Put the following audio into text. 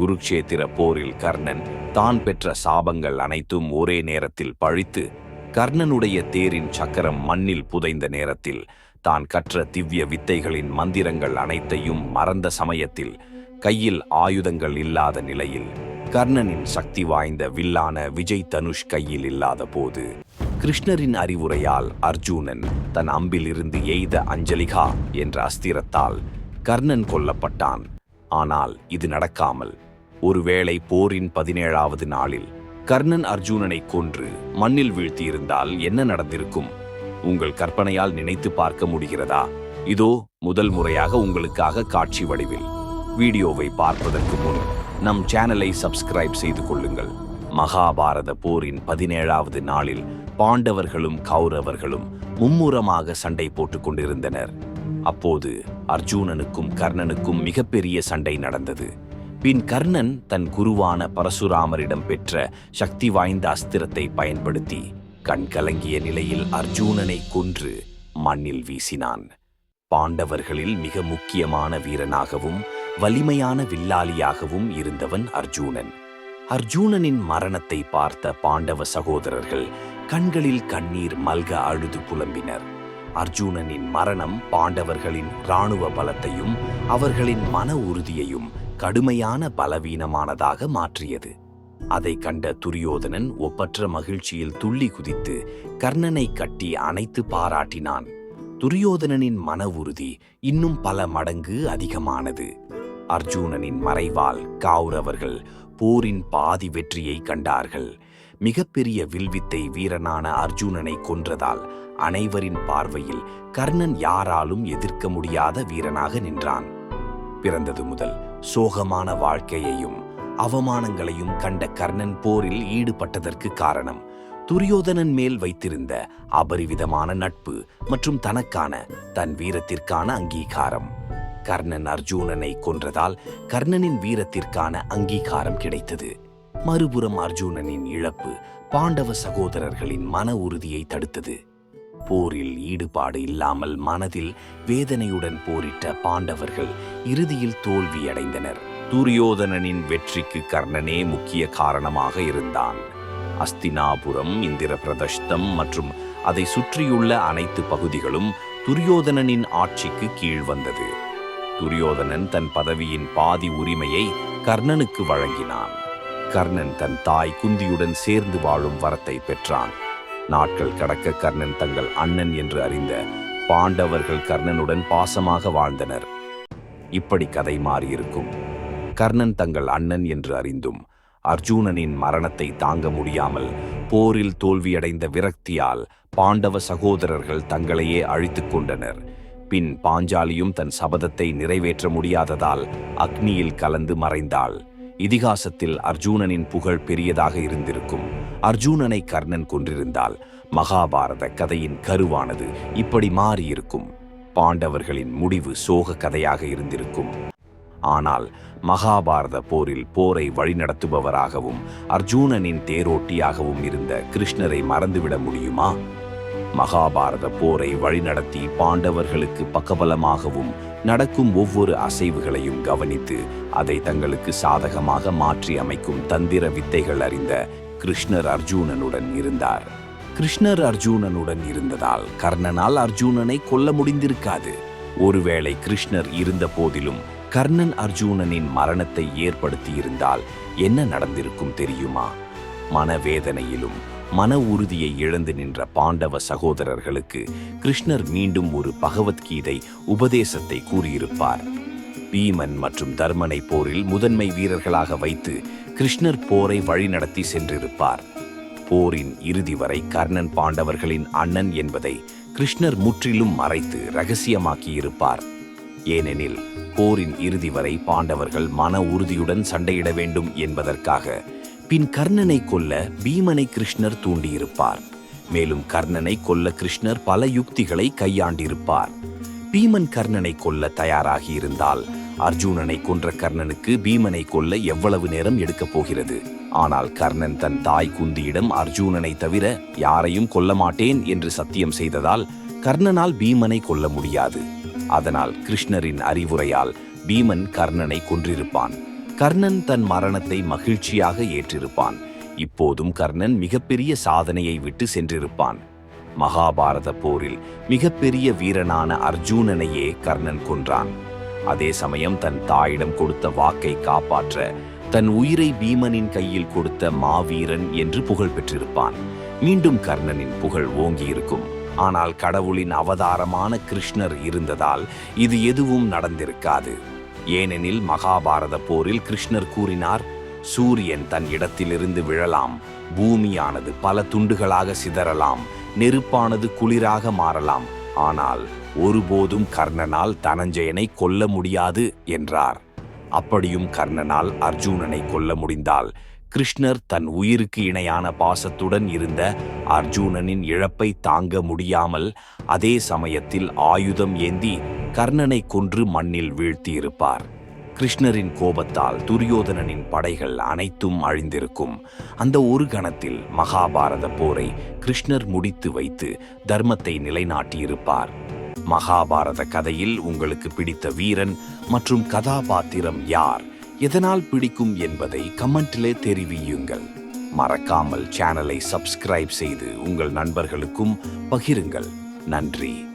குருக்ஷேத்திர போரில் கர்ணன் தான் பெற்ற சாபங்கள் அனைத்தும் ஒரே நேரத்தில் பழித்து கர்ணனுடைய தேரின் சக்கரம் மண்ணில் புதைந்த நேரத்தில் தான் கற்ற திவ்ய வித்தைகளின் மந்திரங்கள் அனைத்தையும் மறந்த சமயத்தில் கையில் ஆயுதங்கள் இல்லாத நிலையில் கர்ணனின் சக்தி வாய்ந்த வில்லான விஜய் தனுஷ் கையில் இல்லாத போது கிருஷ்ணரின் அறிவுரையால் அர்ஜூனன் தன் அம்பிலிருந்து எய்த அஞ்சலிகா என்ற அஸ்திரத்தால் கர்ணன் கொல்லப்பட்டான். ஆனால் இது நடக்காமல் ஒருவேளை போரின் பதினேழாவது நாளில் கர்ணன் அர்ஜூனனை கொன்று மண்ணில் வீழ்த்தியிருந்தால் என்ன நடந்திருக்கும்? உங்கள் கற்பனையால் நினைத்து பார்க்க முடிகிறதா? இதோ முதல் முறையாக உங்களுக்காக காட்சி வடிவில் வீடியோவை பார்ப்பதற்கு முன் நம் சேனலை சப்ஸ்கிரைப் செய்து கொள்ளுங்கள். மகாபாரத போரின் பதினேழாவது நாளில் பாண்டவர்களும் கௌரவர்களும் மும்முரமாக சண்டை போட்டுக் கொண்டிருந்தனர். அப்போது அர்ஜூனனுக்கும் கர்ணனுக்கும் மிகப்பெரிய சண்டை நடந்தது. பின் கர்ணன் தன் குருவான பரசுராமரிடம் பெற்ற சக்தி வாய்ந்த அஸ்திரத்தை பயன்படுத்தி கண் கலங்கிய நிலையில் அர்ஜூனனை கொன்று மண்ணில் வீசினான். பாண்டவர்களில் மிக முக்கியமான வீரனாகவும் வலிமையான வில்லாளியாகவும் இருந்தவன் அர்ஜூனன். அர்ஜூனனின் மரணத்தை பார்த்த பாண்டவ சகோதரர்கள் கண்களில் கண்ணீர் மல்க அழுது புலம்பினர். அர்ஜூனனின் மரணம் பாண்டவர்களின் இராணுவ பலத்தையும் அவர்களின் மன உறுதியையும் கடுமையான பலவீனமானதாக மாற்றியது. அதை கண்ட துரியோதனன் ஒப்பற்ற மகிழ்ச்சியில் துள்ளி குதித்து கர்ணனை கட்டி அணைத்து பாராட்டினான். துரியோதனனின் மன உறுதி இன்னும் பல மடங்கு அதிகமானது. அர்ஜூனனின் மறைவால் கௌரவர்கள் போரின் பாதி வெற்றியை கண்டார்கள். மிகப்பெரிய வில்வித்தை வீரனான அர்ஜுனனை கொன்றதால் அனைவரின் பார்வையில் கர்ணன் யாராலும் எதிர்க்க முடியாத வீரனாக நின்றான். பிறந்தது முதல். சோகமான வாழ்க்கையையும் அவமானங்களையும் கண்ட கர்ணன் போரில் ஈடுபட்டதற்கு காரணம் துரியோதனன் மேல் வைத்திருந்த அபரிவிதமான நட்பு மற்றும் தனக்கான தன் வீரத்திற்கான அங்கீகாரம். கர்ணன் அர்ஜூனனை கொன்றதால் கர்ணனின் வீரத்திற்கான அங்கீகாரம் கிடைத்தது. மறுபுறம் அர்ஜூனனின் இழப்பு பாண்டவ சகோதரர்களின் மன உறுதியை தடுத்தது. போரில் ஈடுபாடு இல்லாமல் மனதில் வேதனையுடன் போரிட்ட பாண்டவர்கள் இறுதியில் தோல்வியடைந்தனர். துரியோதனனின் வெற்றிக்கு கர்ணனே முக்கிய காரணமாக இருந்தான். அஸ்தினாபுரம் இந்திர பிரதஷ்டம் மற்றும் அதை சுற்றியுள்ள அனைத்து பகுதிகளும் துரியோதனனின் ஆட்சிக்கு கீழ் வந்தது. துரியோதனன் தன் பதவியின் பாதி உரிமையை கர்ணனுக்கு வழங்கினான். கர்ணன் தன் தாய் குந்தியுடன் சேர்ந்து வாழும் வரத்தை பெற்றான். நாட்கள் கடக்க கர்ணன் தங்கள் அண்ணன் என்று அறிந்த பாண்டவர்கள் கர்ணனுடன் பாசமாக வாழ்ந்தனர். இப்படி கதை மாறியிருக்கும். கர்ணன் தங்கள் அண்ணன் என்று அறிந்தும் அர்ஜுனனின் மரணத்தை தாங்க முடியாமல் போரில் தோல்வியடைந்த விரக்தியால் பாண்டவ சகோதரர்கள் தங்களையே அழித்துக் கொண்டனர். பின் பாஞ்சாலியும் தன் சபதத்தை நிறைவேற்ற முடியாததால் அக்னியில் கலந்து மறைந்தாள். இதிகாசத்தில் அர்ஜுனனின் புகழ் பெரியதாக இருந்திருக்கும். அர்ஜுனனை கர்ணன் கொன்றிருந்தால் மகாபாரத கதையின் கருவானது இப்படி மாறியிருக்கும். பாண்டவர்களின் முடிவு சோக கதையாக இருந்திருக்கும். ஆனால் மகாபாரத போரில் போரை வழிநடத்துபவராகவும் அர்ஜூனனின் தேரோட்டியாகவும் இருந்த கிருஷ்ணரை மறந்துவிட முடியுமா? மகாபாரத போரை வழிநடத்தி பாண்டவர்களுக்கு பக்கபலமாகவும் நடக்கும் ஒவ்வொரு அசைவுகளையும் கவனித்து அதை தங்களுக்கு சாதகமாக மாற்றி அமைக்கும் தந்திர வித்தைகள் அறிந்த கிருஷ்ணர் அர்ஜுனனுடன் இருந்தார். கிருஷ்ணர் அர்ஜூனனுடன் இருந்ததால் கர்ணனால் அர்ஜூனனை கொல்ல முடிந்திருக்காது. ஒருவேளை கிருஷ்ணர் இருந்த போதிலும் கர்ணன் அர்ஜூனனின் மரணத்தை ஏற்படுத்தி இருந்தால் என்ன நடந்திருக்கும் தெரியுமா? மனவேதனையிலும் மன உறுதியை இழந்து நின்ற பாண்டவ சகோதரர்களுக்கு கிருஷ்ணர் மீண்டும் ஒரு பகவத்கீதை உபதேசத்தை கூறியிருப்பார். பீமன் மற்றும் தர்மனை போரில் முதன்மை வீரர்களாக வைத்து கிருஷ்ணர் போரை வழிநடத்தி சென்றிருப்பார். போரின் இறுதி வரை கர்ணன் பாண்டவர்களின் அண்ணன் என்பதை கிருஷ்ணர் முற்றிலும் மறைத்து ரகசியமாக்கியிருப்பார். ஏனெனில் போரின் இறுதி வரை பாண்டவர்கள் மன உறுதியுடன் சண்டையிட வேண்டும் என்பதற்காக பின் கர்ணனை கொல்ல பீமனை கிருஷ்ணர் தூண்டியிருப்பார். மேலும் கர்ணனை கொல்ல கிருஷ்ணர் பல யுக்திகளை கையாண்டிருப்பார். பீமன் கர்ணனை கொல்ல தயாராகி இருந்தால் அர்ஜுனனை கொன்ற கர்ணனுக்கு பீமனை கொல்ல எவ்வளவு நேரம் எடுக்கப் போகிறது? ஆனால் கர்ணன் தன் தாய் குந்தியிடம் அர்ஜுனனை தவிர யாரையும் கொல்ல மாட்டேன் என்று சத்தியம் செய்ததால் கர்ணனால் பீமனை கொல்ல முடியாது. அதனால் கிருஷ்ணரின் அறிவுரையால் பீமன் கர்ணனை கொன்றிருப்பான். கர்ணன் தன் மரணத்தை மகிழ்ச்சியாக ஏற்றிருப்பான். இப்போதும் கர்ணன் மிகப்பெரிய சாதனையை விட்டு சென்றிருப்பான். மகாபாரத போரில் மிகப்பெரிய வீரனான அர்ஜூனனையே கர்ணன் கொன்றான். அதே சமயம் தன் தாயிடம் கொடுத்த வாக்கை காப்பாற்ற தன் உயிரை பீமனின் கையில் கொடுத்த மாவீரன் என்று புகழ் பெற்றிருப்பான். மீண்டும் கர்ணனின் புகழ் ஓங்கியிருக்கும். ஆனால் கடவுளின் அவதாரமான கிருஷ்ணர் இருந்ததால் இது எதுவும் நடந்திருக்காது. ஏனெனில் மகாபாரத போரில் கிருஷ்ணர் கூறினார் சூரியன் தன் இடத்திலிருந்து விழலாம் பூமியானது பல துண்டுகளாக சிதறலாம் நெருப்பானது குளிராக மாறலாம் ஆனால் ஒருபோதும் கர்ணனால் தனஞ்சயனை கொல்ல முடியாது என்றார். அப்படியும் கர்ணனால் அர்ஜுனனை கொல்ல முடிந்தால் கிருஷ்ணர் தன் உயிருக்கு இணையான பாசத்துடன் இருந்த அர்ஜுனனின் இழப்பை தாங்க முடியாமல் அதே சமயத்தில் ஆயுதம் ஏந்தி கர்ணனை கொன்று மண்ணில் வீழ்த்தியிருப்பார். கிருஷ்ணரின் கோபத்தால் துரியோதனனின் படைகள் அனைத்தும் அழிந்திருக்கும். அந்த ஒரு கணத்தில் மகாபாரத போரை கிருஷ்ணர் முடித்து வைத்து தர்மத்தை நிலைநாட்டியிருப்பார். மகாபாரத கதையில் உங்களுக்கு பிடித்த வீரன் மற்றும் கதாபாத்திரம் யார்? எதனால் பிடிக்கும் என்பதை கமெண்ட்டிலே தெரிவியுங்கள். மறக்காமல் சேனலை சப்ஸ்கிரைப் செய்து உங்கள் நண்பர்களுக்கும் பகிருங்கள். நன்றி.